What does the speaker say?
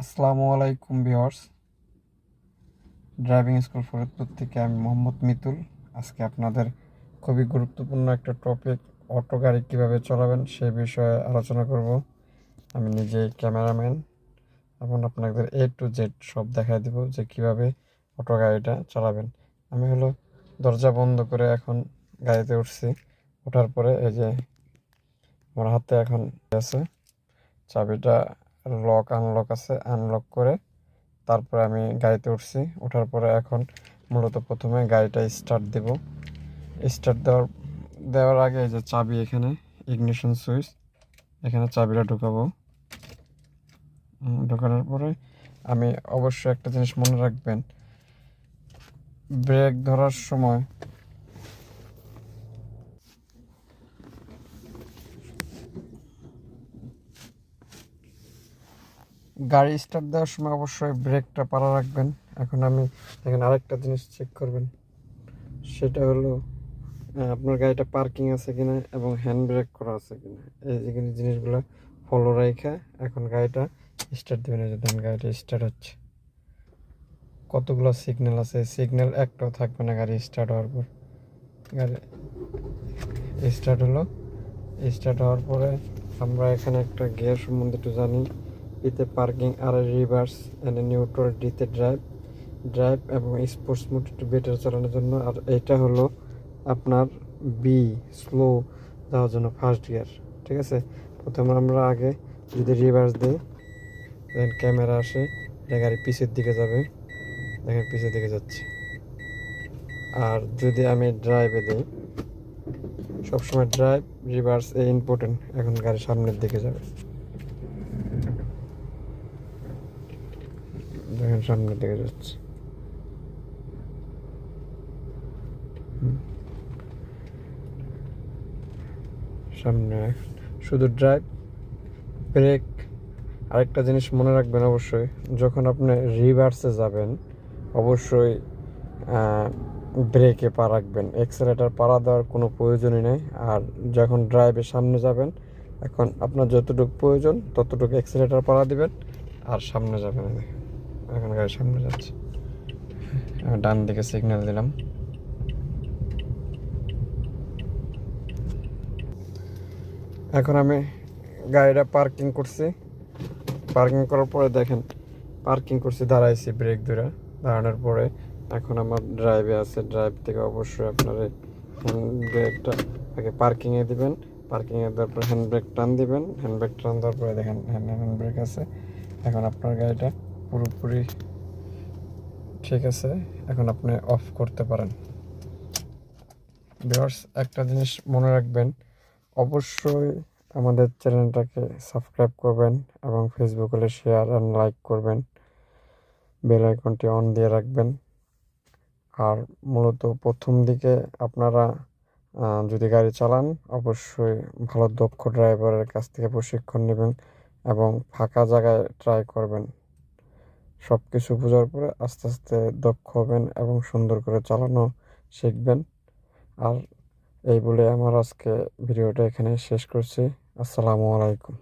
আসসালামু আলাইকুম viewers. Driving school Faridpur থেকে আমি মোহাম্মদ মিতুল। আজকে আপনাদের খুবই গুরুত্বপূর্ণ একটা টপিক অটো গাড়ি কীভাবে চলাবেন সে বিষয়ে আলোচনা করব। আমি নিজেই ক্যামেরাম্যান, এবং আপনাদের এ টু জেড সব দেখাই দেব যে কীভাবে অটো গাড়িটা চালাবেন। আমি হলো দরজা বন্ধ করে এখন গাড়িতে উঠছি। ওঠার পরে এই যে আমার হাতে এখন আছে। চাবিটা লক আনলক আছে আনলক করে তারপরে আমি গাড়িতে উঠছি। ওঠার পরে এখন মূলত প্রথমে গাড়িটা স্টার্ট দেব। স্টার্ট দেওয়ার দেওয়ার আগে যে চাবি এখানে ইগনিশন সুইচ এখানে চাবিটা ঢুকাবো। ঢোকানোর পরে আমি অবশ্যই একটা জিনিস মনে রাখবেন ব্রেক ধরার সময় গাড়ি স্টার্ট দেওয়ার সময় অবশ্যই ব্রেকটা পাড়া রাখবেন। এখন আমি এখানে আরেকটা জিনিস চেক করবেন। সেটা হলো আপনার গাড়িটা পার্কিং আছে কিনা এবং হ্যান্ড ব্রেক করা আছে কিনা। এই জিনিসগুলো ফলো রেখে এখন গাড়িটা স্টার্ট দেবেন। এই দেখেন গাড়িটা স্টার্ট হচ্ছে। কতগুলো সিগন্যাল আছে? সিগন্যাল একটাও থাকবে না গাড়ি স্টার্ট হওয়ার পর। গাড়ি স্টার্ট হলো। স্টার্ট হওয়ার পরে আমরা এখানে একটা গিয়ার সম্বন্ধে একটু জানি। ইতে পার্কিং, আর রিভার্স এন্ড নিউট্রাল ডিতে ড্রাইভ ড্রাইভ এবং স্পোর্টস মোড একটু বেটার চালানোর জন্য। আর এটা হলো আপনার বি স্লো যাওয়ার জন্য ফার্স্ট গিয়ার ঠিক আছে? প্রথমে আমরা আগে যদি রিভার্স দিই দেন ক্যামেরা আসে গাড়ি পিছের দিকে যাবে, দেখেন পিছের দিকে যাচ্ছে। আর যদি আমি ড্রাইভে দিই, সবসময় ড্রাইভ রিভার্স এ ইম্পর্টেন্ট এখন গাড়ি সামনের দিকে যাবে। দেখেন সামনের দিকে যাচ্ছে। সামনে শুধু ড্রাইভ, ব্রেক, আরেকটা জিনিস মনে রাখবেন অবশ্যই, যখন আপনি রিভার্সে যাবেন, অবশ্যই ব্রেকে পা রাখবেন এক্সেলেটার পাড়া দেওয়ার কোনো প্রয়োজনই নেই আর যখন ড্রাইভের সামনে যাবেন, এখন আপনার যতটুকু প্রয়োজন, ততটুকু এক্সেলেটার পাড়া দিবেন, আর সামনে যাবেন। এখন গাড়ি সামনে যাচ্ছে। ডান দিকে সিগন্যাল দিলাম। এখন আমি গাড়িটা পার্কিং করছি। পার্কিং করার পরে দেখেন পার্কিং করছি, দাঁড়াইছি ব্রেক ধরে। দাঁড়ানোর পরে এখন আমার ড্রাইভে আছে। ড্রাইভ থেকে অবশ্যই আপনার ব্রেকটা আগে পার্কিংয়ে দিবেন। পার্কিংয়ে দেওয়ার পর হ্যান্ড ব্রেক টান দিবেন। হ্যান্ড ব্রেক টান দেওয়ার পরে দেখেন হ্যান্ড ব্রেক আছে। এখন আপনার গাড়িটা পুরোপুরি ঠিক আছে, এখন আপনি অফ করতে পারেন। ভিউয়ার্স, একটা জিনিস মনে রাখবেন, অবশ্যই আমাদের চ্যানেলটাকে সাবস্ক্রাইব করবেন এবং ফেসবুকে শেয়ার অ্যান্ড লাইক করবেন। বেল আইকনটি অন দিয়ে রাখবেন। আর মূলত প্রথম দিকে আপনারা যদি গাড়ি চালান, অবশ্যই ভালো দক্ষ ড্রাইভারের কাছ থেকে প্রশিক্ষণ নেবেন এবং ফাঁকা জায়গায় ট্রাই করবেন। সব কিছু বোঝার পরে আস্তে আস্তে দক্ষ হবেন এবং সুন্দর করে চালানো শিখবেন। আর এই বলে আমার আজকে ভিডিওটা এখানে শেষ করছি। আসসালামু আলাইকুম।